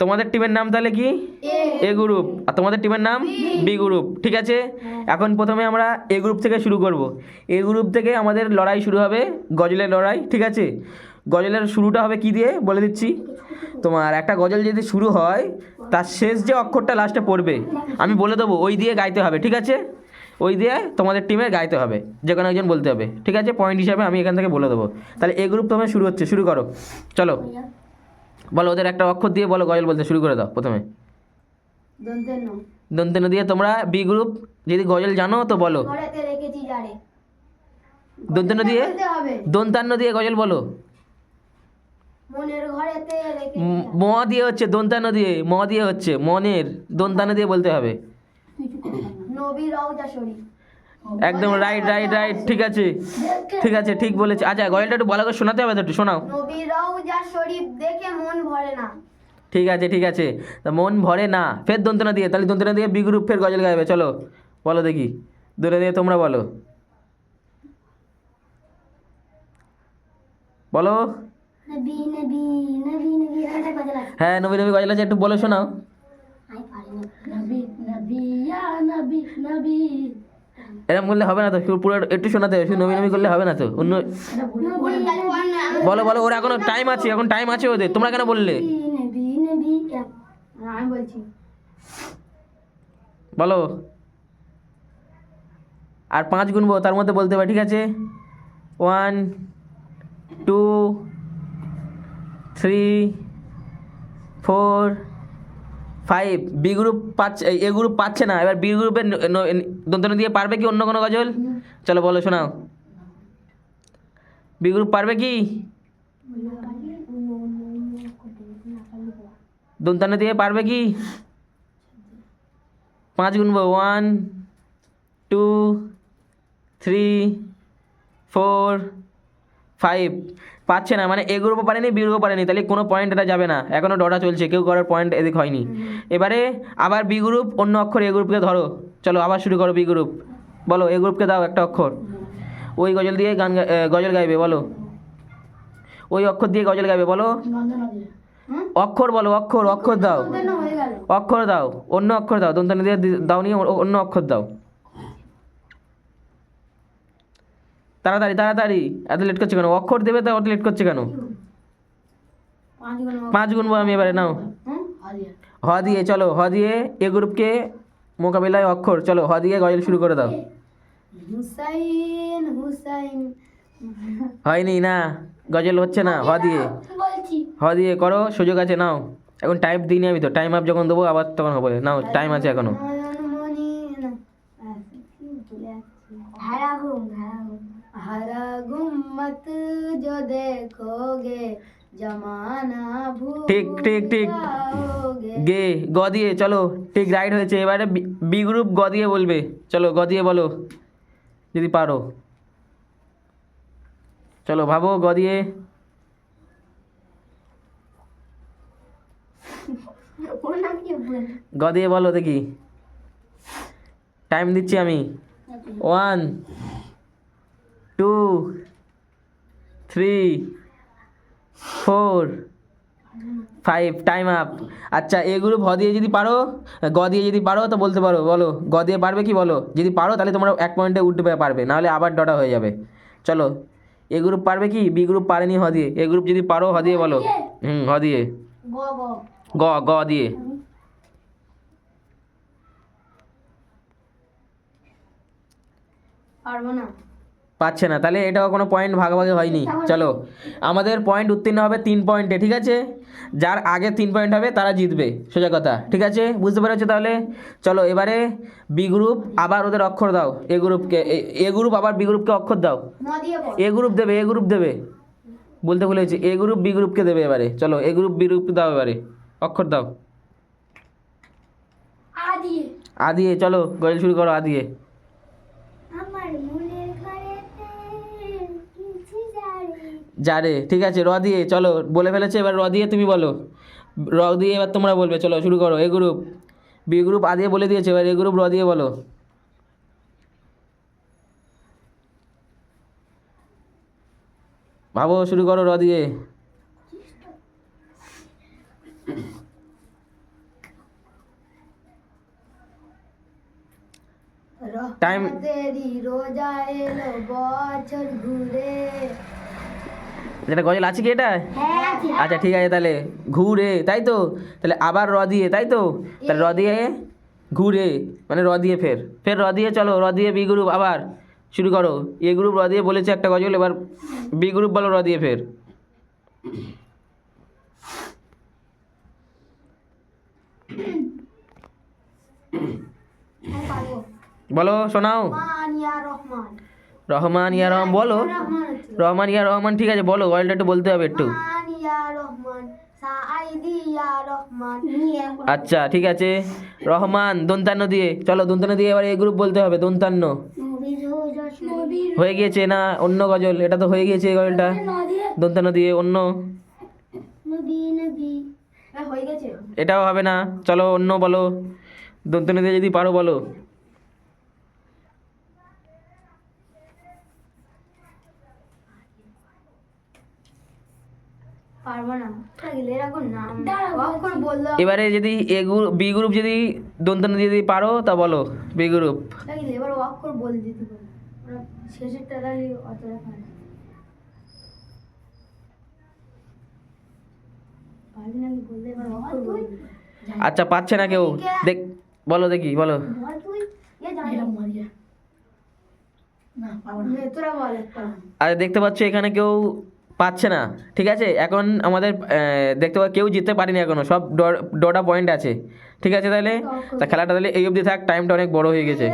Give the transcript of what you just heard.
তোমাদের টিমের নাম তাহলে কি? এ গ্রুপ আর তোমাদের টিমের নাম? বি গ্রুপ ঠিক আছে? এখন প্রথমে আমরা এ গ্রুপ থেকে শুরু করব। এ গ্রুপ থেকে আমাদের লড়াই শুরু হবে গজলের লড়াই ঠিক আছে? গজলের শুরুটা হবে কি দিয়ে? বলে দিচ্ছি। তোমার একটা গজল যদি শুরু হয় তার শেষ যে অক্ষরটা লাস্টে পড়বে আমি বলে দেবো ওই দিয়ে গাইতে হবে ঠিক আছে? ওই দিয়ে তোমাদের টিমের গাইতে হবে যে কোনো একজন বলতে হবে ঠিক আছে? পয়েন্ট হিসাবে আমি এখান থেকে বলে দেবো। তাহলে এ গ্রুপ তোমার শুরু হচ্ছে শুরু করো। চলো। বলো ওদের একটা অক্ষর দিয়ে বলো গজল বলতে শুরু করে দাও প্রথমে। দন্তেন দিয়ে তোমরা বি গ্রুপ যদি গজল জানো তো বলো। দন্তেন দিয়ে? দন্তান্ন দিয়ে গজল বলো। ম- দিয়ে হচ্ছে দন্তান্ন দিয়ে ম দিয়ে হচ্ছে মনের দন্তান্ন দিয়ে বলতে হবে। নবী রওজা শরীফ। একদম রাইট রাইট রাইট ঠিক আছে ঠিক আছে, ঠিক বলেছে। আচ্ছা গজলটা একটু ভালো করে শোনাতে হবে তো একটু, শোনাও। দেখে মন ভরে না ঠিক আছে ঠিক আছে। তা মন ভরে না, ফের দন্তনা দিয়ে, তাহলে দন্তনা দিয়ে বি গ্রুপ ফের গজল গাইবে, চলো, বলো দেখি। দূরে দিয়ে তোমরা বলো। বলো। হ্যাঁ নবী নবী গজল আছে, একটু বলো, শোনাও। নবী নবী নবী নবী। এরকম করলে হবে না তো পুরো একটু শোনাতে হবে শুধু নবী করলে হবে না তো? অন্য বলো বলো, ওর এখনও টাইম আছে, এখন টাইম আছে ওদের। তোমরা কেন বললে? বলো। আর পাঁচ গুনবো, তার মধ্যে বলতে হবে ঠিক আছে? One two three four five, B group পাচ্ছে এ গ্রুপ পাচ্ছে না। এবার বি গ্রুপের দন্তন দিয়ে পারবে কি অন্য কোনো গজল? চলো বলো, শোনাও। বি গ্রুপ পারবে কি? দন্তান্ন দিয়ে পারবে কি? পাঁচ গুনবো one, two, three, four, five. পাচ্ছে না মানে এ গ্রুপও পারেনি বি গ্রুপও পারেনি তাহলে কোনো পয়েন্ট এটা যাবে না। এখনও ডটা চলছে কেউ করার পয়েন্ট এদিক হয়নি। এবারে আবার বি গ্রুপ অন্য অক্ষর এ গ্রুপকে ধরো। চলো আবার শুরু করো বি গ্রুপ বলো এ গ্রুপকে দাও একটা অক্ষর। ওই গজল দিয়ে গান গজল গাইবে বলো। ওই অক্ষর দিয়ে গজল গাইবে বলো। অক্ষর বলো অক্ষর অক্ষর দাও। অক্ষর দাও অন্য অক্ষর দাও। দন্তানি দিয়ে দাও নিয়ে অন্য অক্ষর দাও। তাড়াতাড়ি তাড়াতাড়ি। এত লেট করছে কেন? অক্ষর দেবে তো, অত লেট করছে কেন? পাঁচ গুনবো আমি এবারে, নাও। হ দিয়ে, চলো হ দিয়ে এ গ্রুপকে মোকাবিলায় অক্ষর। চলো হ দিয়ে গজল শুরু করে দাও। হয়নি না, গজল হচ্ছে না হ দিয়ে। হ দিয়ে করো, সুযোগ আছে, নাও। এখন টাইম দিইনি আমি তো টাইম আপ যখন দেবো, আবার তখন হবে। নাও টাইম আছে এখনও। নয়নমণি না हरा घूम हरा घूम हरा घूम मत जो देखोगे जमाना भूल ঠিক ঠিক ঠিক जाओगे গে গ দিয়ে চলো ঠিক রাইট হয়েছে এবারে বি- বি গ্রুপ গ দিয়ে বলবে চলো গ দিয়ে বলো যদি পারো চলো ভাবো গ দিয়ে ওনা কি বল গ দিয়ে বলো দেখি টাইম দিচ্ছি আমি one two three four five time up. আচ্ছা এ গ্রুপ হ দিয়ে যদি পারো গ দিয়ে যদি পারো তো বলতে পারো বলো। গ দিয়ে পারবে কি বলো। যদি পারো তাহলে তোমরা এক পয়েন্টে উঠবে পারবে নাহলে আবার ডটা হয়ে যাবে। চলো। এ গ্রুপ পারবে কি? বি গ্রুপ পারেনি হ দিয়ে। এ গ্রুপ যদি পারো হ দিয়ে বলো। হুম হ দিয়ে। গো গো। গ গ দিয়ে। পারব না। পাচ্ছে না। তাহলে এটাও কোনো পয়েন্ট ভাগাভাগি হয়নি। চলো আমাদের পয়েন্ট উত্তীর্ণ হবে তিন পয়েন্টে ঠিক আছে? যার আগে তিন পয়েন্ট হবে তারা জিতবে। সোজা কথা ঠিক আছে? বুঝতে পেরেছ তাহলে? চলো এবারে বি গ্রুপ আবার ওদের অক্ষর দাও। এ গ্রুপকে এ- গ্রুপ আবার বি গ্রুপকে অক্ষর দাও। এ গ্রুপ দেবে এ গ্রুপ দেবে। বলতে ভুলেছি এ গ্রুপ বি গ্রুপকে দেবে এবারে। চলো এ গ্রুপ বি গ্রুপ দাও এবারে। অক্ষর দাও। আ দিয়ে। আ দিয়ে চলো গজল শুরু করো আ দিয়ে। যা রে ঠিক আছে র দিয়ে চলো বলে ফেলেছে এবার র দিয়ে তুমি বলো। র দিয়ে এবার তোমরা বলবে চলো শুরু করো এ গ্রুপ বি গ্রুপ আ দিয়ে বলে দিয়েছে এবার এ গ্রুপ র দিয়ে বলো। ভাবো শুরু করো র দিয়ে। টাইম রোজা এলো বছর ঘুরে। যেটা গজল আছে কি এটা? আচ্ছা ঠিক আছে তাহলে ঘুরে তাই তো? তাহলে আবার র দিয়ে তাই তো? তাহলে র দিয়ে ঘুরে মানে র দিয়ে ফের। ফের র দিয়ে চলো র দিয়ে বি গ্রুপ আবার শুরু করো। এ গ্রুপ র দিয়ে বলেছে একটা গজল এবার বি গ্রুপ বলো র দিয়ে ফের। বলো শোনাও। রহমান রহমান। ইয়া রহমান বলো। রহমান, ইয়া রহমান, ঠিক আছে, বলো গজলটা একটু বলতে হবে একটু। আচ্ছা ঠিক আছে। রহমান, দন্তান্ন দিয়ে, চলো, দন্তান্ন দিয়ে এবার এ গ্রুপ বলতে হবে, দন্তান্ন। হয়ে গিয়েছে না, অন্য গজল, এটা তো হয়ে গিয়েছে এই গজলটা। দন্তান্ন দিয়ে অন্য। এটাও হবে না, চলো, অন্য বলো। দন্তান্ন দিয়ে যদি পারো, বলো পারব না এরকম নাম কখন বলল এবারে যদি এ গ্রুপ বি গ্রুপ যদি দিয়ে যদি পারো তা বলো বি গ্রুপ বলে দিতে শেষেরটা অতটা। আচ্ছা পাচ্ছে না কেউ। দেখ বলো দেখি বলো। আর দেখতে পাচ্ছ এখানে কেউ পাচ্ছে না ঠিক আছে? এখন আমাদের দেখতে পাবো কেউ জিততে পারেনি এখনও সব ডটা পয়েন্ট আছে ঠিক আছে তাহলে? তা খেলাটা তাহলে এই অবধি থাক টাইমটা অনেক বড় হয়ে গেছে।